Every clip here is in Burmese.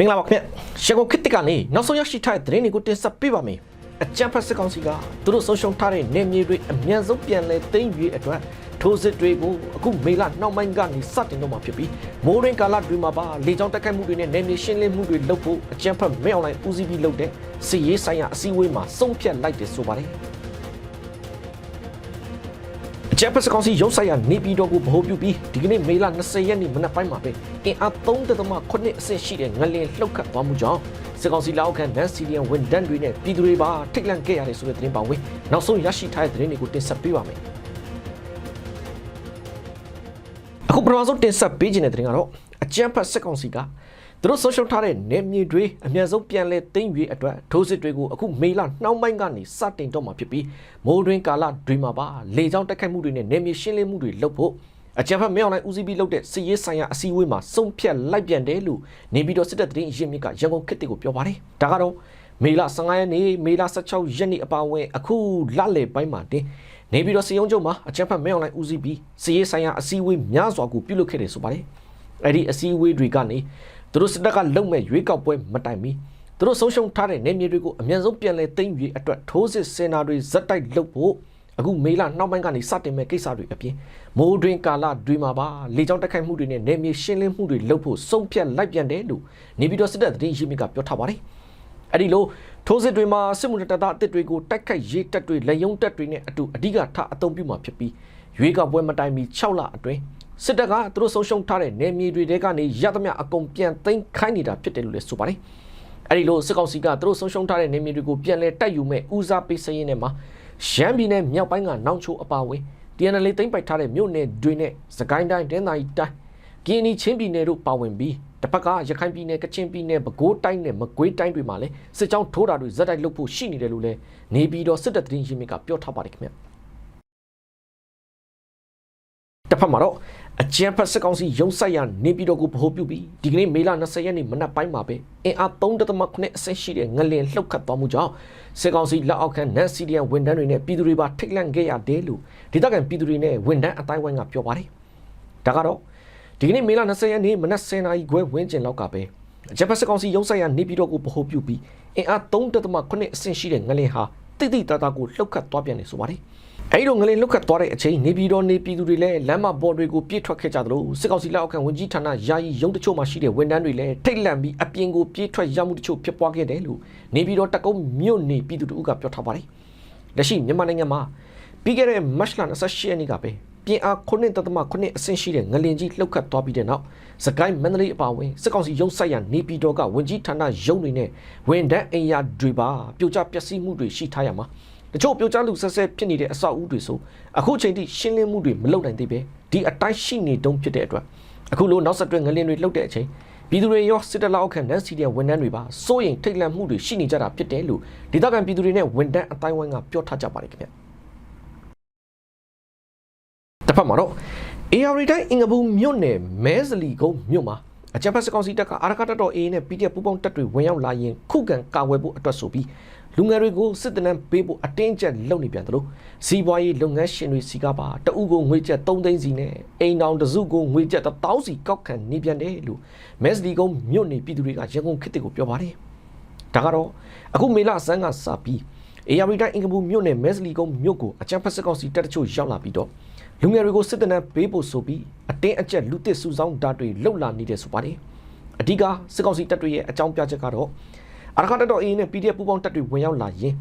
မင်္ဂလာပါခင်ဗျရှေကုန်ခစ်တစ်ကနေနောက်ဆုံးရရှိထားတဲ့သတင်းတွေကိုတင်ဆက်ပေးပါမယ်အကြံဖတ်စစ်ကောင်စီကသူတို့ဆုံးရှုံးထားတဲ့နေမြေတွေအမြန်ဆုံးပြန်လည်သိမ်းယူအတွက်ထိုးစစ်တွေကိုအခုမေလနောက်ပိုင်းကနေစတင်တော့မှာဖြစ်ပြီးမိုးရင်းကာလတွေမှာပါလေကြောင်းတက်ခိုက်မှုတွေနဲ့နေမြေရှင်းလင်းမှုတွေလုပ်ဖို့အကြံဖတ်မဲအွန်လိုင်းဦးစီးပြီးလုပ်တဲ့စီရေးဆိုင်ရာအစည်းအဝေးမှာဆုံးဖြတ်လိုက်တယ်ဆိုပါတယ် ကျပ်ပစကောင်စီရုံးဆိုင်ရာနေပြည်တော်ကိုဗဟိုပြုပြီးဒီကနေ့မေလ20ရက်နေ့မနက်ပိုင်းမှာပဲအင်အား3.8အဆင့်ရှိတဲ့ငလင်လှုပ်ခတ်သွားမှုကြောင့်စစ်ကောင်စီလက်အောက်ခံနန်စီလီယန်ဝန်ဒန်တွေနဲ့ပြည်သူတွေပါထိတ်လန့်ခဲ့ရတယ်ဆိုတဲ့သတင်းပါဝင်နောက်ဆုံးရရှိထားတဲ့သတင်းတွေကိုတင်ဆက်ပေးပါမယ်အခုပထမဆုံးတင်ဆက်ပေးခြင်းတဲ့သတင်းကတော့အကြမ်းဖက်စစ်ကောင်စီက သူတို့ဆုံးရှုံးထားတဲ့နေမြေတွေအများဆုံးပြန်လဲသိမ်းယူအတွက်ထိုးစစ်တွေကိုအခုမေလနှောင်းပိုင်းကနေစတင်တော့မှာဖြစ်ပြီးမိုးတွင်းကာလတွေမှာပါလေကြောင်းတိုက်ခိုက်မှုတွေနဲ့နေမြေရှင်းလင်းမှုတွေလုပ်ဖို့အကြမ်းဖက်မြောက်လိုက်ဦးစီးပြီးလုပ်တဲ့စစ်ရေးဆိုင်ရာအစည်းအဝေးမှာစုံဖြတ်လိုက်ပြန်တယ်လို့နေပြည်တော်စစ်တပ်သတင်းရင်းမြစ်ကရန်ကုန်ခေတ်ကိုပြောပါတယ်ဒါကတော့မေလ15ရက်နေ့မေလ16ရက်နေ့အပါအဝင်အခုလလယ်ပိုင်းမှာတင်နေပြည်တော်စီယုံချုပ်မှာအကြမ်းဖက်မြောက်လိုက်ဦးစီးပြီးစစ်ရေးဆိုင်ရာအစည်းအဝေးများစွာကိုပြုလုပ်ခဲ့တယ်ဆိုပါတယ်အဲ့ဒီအစည်းအဝေးတွေကနေ သူတို့စစ်တပ်ကလုံမဲ့ရွေးကောက်ပွဲမတိုင်မီသူတို့ဆုံးရှုံးထားတဲ့နေမြေတွေကိုအမြန်ဆုံးပြန်လည်သိမ်းယူအတွက်ထိုးစစ်စင်နာတွေဇက်တိုက်လုပ်ဖို့အခုမေလနောက်ပိုင်းကနေစတင်မဲ့ကိစ္စတွေအပြင်မိုးတွင်ကာလတွေမှာပါလေကြောင်းတိုက်ခိုက်မှုတွေနဲ့နေမြေရှင်းလင်းမှုတွေလုပ်ဖို့စုံဖြတ်လိုက်ပြန်တယ်လို့နေပြည်တော်စစ်တပ်သတင်းရင်းမြစ်ကပြောထားပါတယ်အဲ့ဒီလိုထိုးစစ်တွေမှာစစ်မှုတပ်သားအစ်တွေကိုတိုက်ခိုက်ရေးတပ်တွေလက်ယုံတပ်တွေနဲ့အတူအဓိကထားအသုံးပြုမှာဖြစ်ပြီးရွေးကောက်ပွဲမတိုင်မီ6လအတွင်း စစ်တပ်ကသူတို့ဆုံးရှုံးထားတဲ့နေမြေတွေတဲကနေရသမျှအကုန်ပြန်သိမ်းခိုင်းနေတာဖြစ်တယ်လို့လည်းဆိုပါတယ်။အဲဒီလိုစစ်ကောင်စီကသူတို့ဆုံးရှုံးထားတဲ့နေမြေတွေကိုပြန်လဲတိုက်ယူမဲ့ဦးစားပေးစရင်းနဲ့မှာရန်ပြည်နယ်မြောက်ပိုင်းကနောင်ချိုအပါဝင် TNL သိမ်းပိုက်ထားတဲ့မြို့နယ်တွေနဲ့စကိုင်းတိုင်းဒင်းသာရီတိုင်းကင်းနီချင်းပြည်နယ်တို့ပါဝင်ပြီးတစ်ဖက်ကရခိုင်ပြည်နယ်ကချင်ပြည်နယ်ပဲခူးတိုင်းနဲ့မကွေးတိုင်းတွေမှာလည်းစစ်ကြောင်းထိုးတာတွေဇက်တိုက်လုပ်ဖို့ရှိနေတယ်လို့လည်းနေပြည်တော်စစ်တပ်သတင်းရင်းမြစ်ကပြောထားပါတယ်ခင်ဗျာတစ်ဖက်မှာတော့ အကြံဖက်စစ်ကောင်စီရုံးဆိုင်ရာနေပြည်တော်ကိုဗဟိုပြုပြီးဒီကနေ့မေလ20ရက်နေ့မနက်ပိုင်းမှာပဲအင်အား3.9အဆင့်ရှိတဲ့ငလင်လှုပ်ခတ်သွားမှုကြောင့်စစ်ကောင်စီလက်အောက်ခံနန်စီဒီယန်ဝန်ထမ်းတွေနဲ့ပြည်သူတွေပါထိတ်လန့်ခဲ့ရတယ်လို့ဒေသခံပြည်သူတွေနဲ့ဝန်ထမ်းအတိုင်းဝိုင်းကပြောပါတယ်။ဒါကတော့ဒီကနေ့မေလ20ရက်နေ့မနက်10:00နာရီခွဲဝန်းကျင်လောက်ကပဲအကြံဖက်စစ်ကောင်စီရုံးဆိုင်ရာနေပြည်တော်ကိုဗဟိုပြုပြီးအင်အား3.9အဆင့်ရှိတဲ့ငလင်ဟာတိတိတသားကိုလှုပ်ခတ်သွားပြန်နေဆိုပါတယ်။ အဲဒီလိုငလင်လုတ်ခတ်သွားတဲ့အချိန်နေပြည်တော်နေပြည်သူတွေလည်းလမ်းမပေါ်တွေကိုပြည့်ထွက်ခဲ့ကြသလိုစစ်ကောင်စီလက်အောက်ခံဝန်ကြီးဌာနယာယီရုံးတချို့မှာရှိတဲ့ဝန်ထမ်းတွေလည်းထိတ်လန့်ပြီးအပြင်ကိုပြေးထွက်ရမှုတချို့ဖြစ်ပွားခဲ့တယ်လို့နေပြည်တော်တကုံးမြို့နေပြည်သူတို့ကပြောထားပါတယ်။လက်ရှိမြန်မာနိုင်ငံမှာပြီးခဲ့တဲ့မတ်လ28ရက်နေ့ကပဲပြင်အား9.9အဆင့်ရှိတဲ့ငလင်ကြီးလှုပ်ခတ်သွားပြီးတဲ့နောက်စကိုင်းမန္တလေးအပါအဝင်စစ်ကောင်စီရုံးဆိုင်ရာနေပြည်တော်ကဝန်ကြီးဌာနရုံးတွေနဲ့ဝန်ထမ်းအိမ်ယာတွေပါပြိုကျပျက်စီးမှုတွေရှိထားရမှာ တချို့ပြိုကျလူဆက်ဆက်ဖြစ်နေတဲ့အဆောက်အဦတွေဆိုအခုချိန်ထိရှင်းလင်းမှုတွေမလုပ်နိုင်သေးပဲဒီအတိုင်းရှိနေတုံးဖြစ်တဲ့အတွက်အခုလိုနောက်ဆက်တွဲငလင်တွေလှုပ်တဲ့အချိန်ပြည်သူတွေရောစစ်တပ်လောက်ခံနန်းစီတဲ့ဝန်ထမ်းတွေပါစိုးရင်ထိတ်လန့်မှုတွေရှိနေကြတာဖြစ်တယ်လို့ဒေသခံပြည်သူတွေနဲ့ဝန်ထမ်းအတိုင်းဝိုင်းကပြောထားကြပါတယ်ခင်ဗျတစ်ဖက်မှာတော့ AR တိုင်းအင်္ဂပူမြို့နယ်မဲစလီကုန်းမြို့မှာအကြံဖက်စကောင်စီတပ်ကအာရကတတော် A နဲ့ PDF ပူးပေါင်းတပ်တွေဝင်ရောက်လာရင်ခုခံကာဝယ်ဖို့အတွက်ဆိုပြီး လူငယ်တွေကိုစစ်တနမ်းပေးဖို့အတင်းကျပ်လုပ်နေပြန်တယ်လို့စီးပွားရေးလုပ်ငန်းရှင်တွေစီကပါတအုပ်ကိုငွေကျပ်3သိန်းစီနဲ့အိမ်တောင်တစုကိုငွေကျပ်1000စီကောက်ခံနေပြန်တယ်လို့မက်စဒီကုန်းမြို့နေပြည်သူတွေကရန်ကုန်ခေတ်ကိုပြောပါတယ်ဒါကတော့အခုမေလဆန်းကစပြီးအေယာရီတိုင်းအင်္ဂပူမြို့နယ်မက်စလီကုန်းမြို့ကိုအကြံဖက်စစ်ကောင်စီတပ်တချို့ရောက်လာပြီးတော့လူငယ်တွေကိုစစ်တနမ်းပေးဖို့ဆိုပြီးအတင်းအကျပ်လူတစ်စုဆောင်းဓာတ်တွေလှုပ်လာနေတယ်ဆိုပါတယ်အဓိကစစ်ကောင်စီတပ်တွေရဲ့အကြောင်းပြချက်ကတော့ အရခတ်တော်အင်းနဲ့ PDF ပူးပေါင်းတပ်တွေဝင်ရောက်လာရင်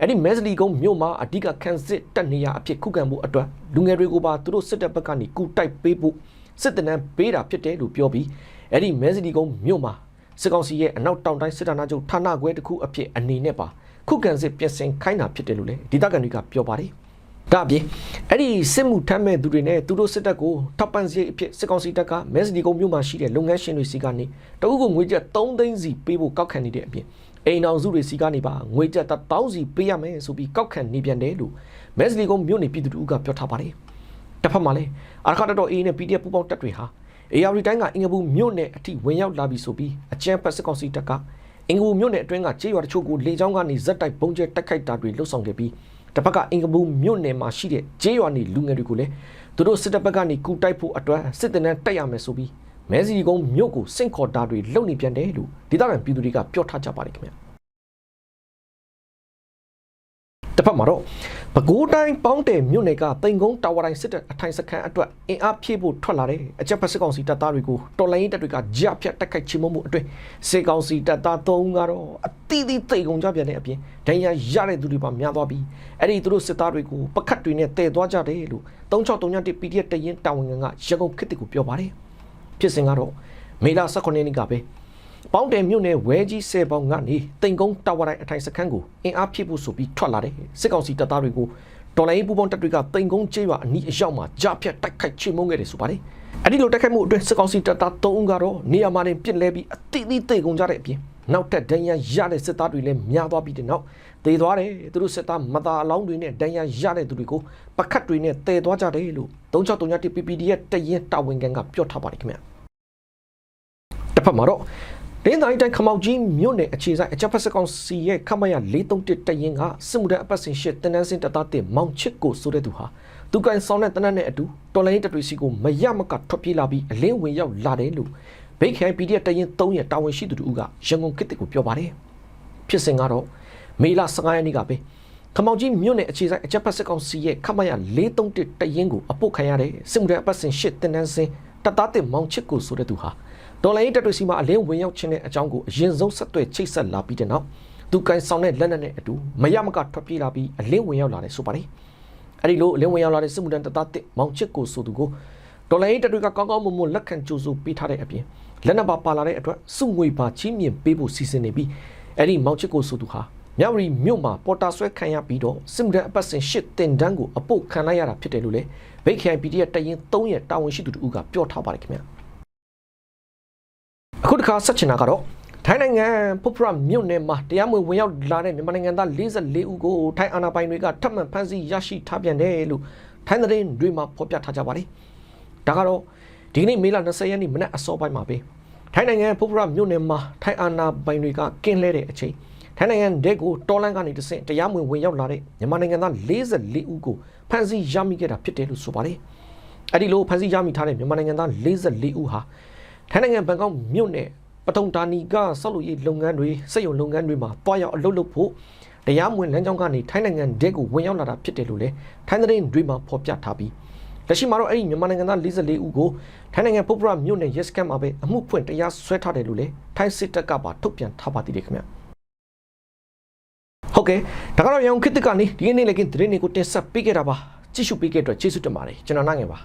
အဲ့ဒီမဲစလီကုန်းမြို့မှာအဓိကခန်းစစ်တပ်နေရအဖြစ်ခုခံမှုအတွက်လူငယ်တွေကိုပါသူတို့စစ်တပ်ဘက်ကနေကူတိုက်ပေးဖို့စစ်တနန်းပေးတာဖြစ်တယ်လို့ပြောပြီးအဲ့ဒီမဲစလီကုန်းမြို့မှာစစ်ကောင်စီရဲ့အနောက်တောင်တိုင်းစစ်ဌာနချုပ်ဌာနခွဲတစ်ခုအဖြစ်အနေနဲ့ပါခုခံစစ်ပြင်ဆင်ခိုင်းတာဖြစ်တယ်လို့လည်းဒေသခံတွေကပြောပါတယ် ဒါအပြင်အဲ့ဒီစစ်မှုထမ်းမဲ့သူတွေနဲ့သူတို့စစ်တပ်ကိုထောက်ပံ့စရိတ်အဖြစ်စစ်ကောင်စီတပ်ကမဲစဒီကုန်းမြို့မှာရှိတဲ့လုပ်ငန်းရှင်တွေစီကနေတအုပ်ကိုငွေကျပ်3သိန်းစီပေးဖို့ကောက်ခံနေတဲ့အပြင်အိမ်အောင်စုတွေစီကနေပါငွေကျပ်1000စီပေးရမယ်ဆိုပြီးကောက်ခံနေပြန်တယ်လို့မဲစဒီကုန်းမြို့နေပြည်သူတို့ကပြောထားပါတယ်တစ်ဖက်မှာလည်းအာခါတတော်အေးနဲ့ PDF ပူပေါင်းတပ်တွေဟာ AR တိုင်းကအင်္ဂပူမြို့နယ်အထိဝင်ရောက်လာပြီဆိုပြီးအကြမ်းဖက်စစ်ကောင်စီတပ်ကအင်္ဂပူမြို့နယ်အတွင်းကကြေးရွာတချို့ကိုလေကြောင်းကနေဇက်တိုက်ပုံကျဲတက်ခိုက်တာတွေလှုပ်ဆောင်ခဲ့ပြီး တစ်ဖက်ကအင်္ဂပူမြို့နယ်မှာရှိတဲ့ကျေးရွာနေလူငယ်တွေကိုလည်းသူတို့စစ်တပ်ဘက်ကနေကူတိုက်ဖို့အတွက်စစ်တပ်နဲ့တက်ရမယ်ဆိုပြီးမဲစီကုန်းမြို့ကိုစင့်ခေါ်တာတွေလုပ်နေပြန်တယ်လို့ဒေသခံပြည်သူတွေကပြောထားကြပါတယ်ခင်ဗျာ တစ်ဖက်မှာတော့ပဲခူးတိုင်းပေါင်းတယ်မြို့နယ်ကတိန်ကုန်းတာဝါတိုင်းစစ်တပ်အထိုင်စခန်းအတွက်အင်အားဖြည့်ဖို့ထွက်လာတဲ့အကြက်ဖက်စစ်ကောင်စီတပ်သားတွေကိုတော်လိုင်းရေးတပ်တွေကကြားဖြတ်တိုက်ခိုက်ချေမှုမှုအတွင်းစစ်ကောင်စီတပ်သား၃ကတော့အတိအသီးတိတ်ကုန်ကြပြန်တဲ့အပြင်ဒဏ်ရာရတဲ့သူတွေပါများသွားပြီးအဲ့ဒီသူတို့စစ်သားတွေကိုပကတ်တွေနဲ့တည်သွားကြတယ်လို့3631 PDF တရင်တာဝန်ခံကရန်ကုန်ခေတ်တကူပြောပါတယ်ဖြစ်စဉ်ကတော့မေလ18ရက်နေ့ကပဲ ပေါင်းတယ်မြို့နယ်ဝဲကြီးဆယ်ပေါင်ကနေတိန်ကုန်းတာဝါတိုင်းအထိုင်စခန်းကိုအင်အားဖြည့်ဖို့ဆိုပြီးထွက်လာတဲ့စစ်ကောင်စီတပ်သားတွေကိုတော်လိုင်းပူပေါင်းတပ်တွေကတိန်ကုန်းကျေးရွာအနီးအရောက်မှာကြားဖြတ်တိုက်ခိုက်ချေမှုန်းခဲ့တယ်ဆိုပါတယ်။အဲ့ဒီလိုတိုက်ခိုက်မှုအတွင်းစစ်ကောင်စီတပ်သား၃ဦးကတော့နေရာမှာတင်ပြစ်လဲပြီးအတိအသီးတိတ်ကုန်ကြတဲ့အပြင်နောက်ထပ်ဒဏ်ရာရတဲ့စစ်သားတွေလည်းများသွားပြီးတဲ့နောက်သေသွားတယ်သူတို့စစ်သားမသားအလောင်းတွေနဲ့ဒဏ်ရာရတဲ့သူတွေကိုပကတ်တွေနဲ့တည်သွားကြတယ်လို့3631 PPD ရဲ့တရင်တာဝန်ခံကပြောထားပါတယ်ခင်ဗျာ။တစ်ဖက်မှာတော့ ဒင်းတိုင်းတိုင်းခမောက်ကြီးမြို့နယ်အခြေဆိုင်အကြပ်ဖက်စကောင်စီရဲ့ခမရ431တရင်ကစစ်မှုထမ်းအပတ်စဉ်ရှစ်တန်းတန်းစင်တပ်သားတင်မောင်ချစ်ကိုဆိုတဲ့သူဟာသူကန်ဆောင်တဲ့တနက်နဲ့အတူတော်လိုင်းတပ်တွေစီကိုမရမကထွက်ပြေးလာပြီးအလင်းဝင်ရောက်လာတယ်လို့ဘိတ်ခိုင် PDF တရင်3ရဲ့တာဝန်ရှိသူတို့ကရန်ကုန်ကစ်တစ်ကိုပြောပါတယ်ဖြစ်စဉ်ကတော့မေလ15ရက်နေ့ကပဲခမောက်ကြီးမြို့နယ်အခြေဆိုင်အကြပ်ဖက်စကောင်စီရဲ့ခမရ431တရင်ကိုအပုတ်ခံရတဲ့စစ်မှုထမ်းအပတ်စဉ်ရှစ်တန်းတန်းစင်တပ်သားတင်မောင်ချစ်ကိုဆိုတဲ့သူဟာ တော်လိုင်းတပ်တွေစီမှာအလင်းဝင်ရောက်ခြင်းတဲ့အကြောင်းကိုအရင်ဆုံးဆက်သွယ်ချိတ်ဆက်လာပြီးတဲ့နောက်သူကန်ဆောင်တဲ့လက်နက်နဲ့အတူမရမကထွက်ပြေးလာပြီးအလင်းဝင်ရောက်လာတယ်ဆိုပါတယ်။အဲဒီလိုအလင်းဝင်ရောက်လာတဲ့စစ်မှုထမ်းတပ်သားတစ်မောင်ချစ်ကိုဆိုသူကိုတော်လိုင်းတပ်တွေကကောင်းကောင်းမွန်မွန်လက်ခံကြိုးဆိုပေးထားတဲ့အပြင်လက်နက်ပါပါလာတဲ့အတွက်စုငွေပါချင်းမြင်ပေးဖို့စီစဉ်နေပြီးအဲဒီမောင်ချစ်ကိုဆိုသူဟာမြဝတီမြို့မှာပေါ်တာဆွဲခံရပြီးတော့စစ်မှုထမ်းအပတ်စဉ်ရှစ်တင်တန်းကိုအပုတ်ခံလိုက်ရတာဖြစ်တယ်လို့လေဘိတ်ခိုင် PDF တရင်3ရဲ့တာဝန်ရှိသူတို့ကပြောထားပါတယ်ခင်ဗျာ။အ ခုတစ်ခါဆက်ချင်တာကတော့ထိုင်းနိုင်ငံဖုတ်ဖရမြို့နယ်မှာတရားမဝင်ဝင်ရောက်လာတဲ့မြန်မာနိုင်ငံသား44ဦးကိုထိုင်းအာဏာပိုင်တွေကထပ်မံဖမ်းဆီးရရှိထားပြန်တယ်လို့ထိုင်းသတင်းတွေမှာဖော်ပြထားကြပါတယ်။ဒါကတော့ဒီနေ့မေလ20ရက်နေ့မနက်အစောပိုင်းမှာပဲထိုင်းနိုင်ငံဖုတ်ဖရမြို့နယ်မှာထိုင်းအာဏာပိုင်တွေကကင်းလဲတဲ့အချိန်ထိုင်းနိုင်ငံဒက်ကိုတော်လန်ကနေတဆင့်တရားမဝင်ဝင်ရောက်လာတဲ့မြန်မာနိုင်ငံသား44ဦးကိုဖမ်းဆီးရမိခဲ့တာဖြစ်တယ်လို့ဆိုပါတယ်။အဲဒီလိုဖမ်းဆီးရမိထားတဲ့မြန်မာနိုင်ငံသား44ဦးဟာထိုင်းနိုင်ငံဘန်ကောက်မြို့နယ်ပ ထုံတာနီကဆောက်လုပ်ရေးလုပ်ငန်းတွေစက်ရုံလုပ်ငန်းတွေမှာတွားရောက်အလုပ်လုပ်ဖို့တရားမဝင်လမ်းကြောင်းကနေထိုင်းနိုင်ငံဒက်ကိုဝင်ရောက်လာတာဖြစ်တယ်လို့လည်းထိုင်းသတင်းတွေမှာဖော်ပြထားပြီးလက်ရှိမှာတော့အဲ့ဒီမြန်မာနိုင်ငံသား44ဦးကိုထိုင်းနိုင်ငံပုပ္ပရမြို့နယ်ရဲစခန်းမှာပဲအမှုဖွင့်တရားစွဲထားတယ်လို့လည်းထိုင်းစစ်တပ်ကပါထုတ်ပြန်ထားပါသေးတယ်ခင်ဗျဟုတ်ကဲ့ဒါကတော့ရန်ကုန်ခေတ်ကနေဒီကနေ့လည်းကင်းသတင်းတွေကိုတင်ဆက်ပေးခဲ့တာပါကြည့်ရှုပေးခဲ့တဲ့အတွက်ကျေးဇူးတင်ပါတယ်ကျွန်တော်နိုင်ငယ်ပါ